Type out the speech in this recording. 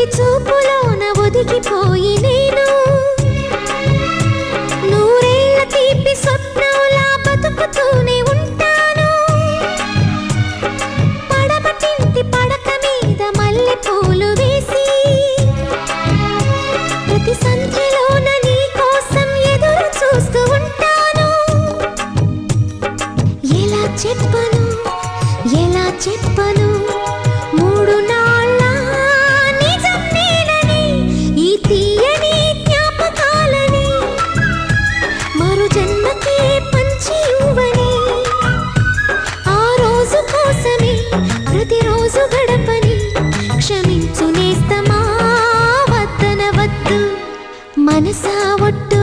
కంటి చూపులోన ఒదిగిపోయి నేను. నూరేళ్ళ తీపి స్వప్నంలా బతుకుతూనే ఉంటాను. పడమటింటి పడక మీద మల్లె పూలు వేసి. ప్రతి సంధ్యలోన నీ కోసం ఎదురు చూస్తూ ఉంటాను. ఎలా చెప్పను? ఎలా చెప్పను? రోజు గడపని క్షమించు నేస్తమా వద్దన వద్దు మనసా ఒట్టు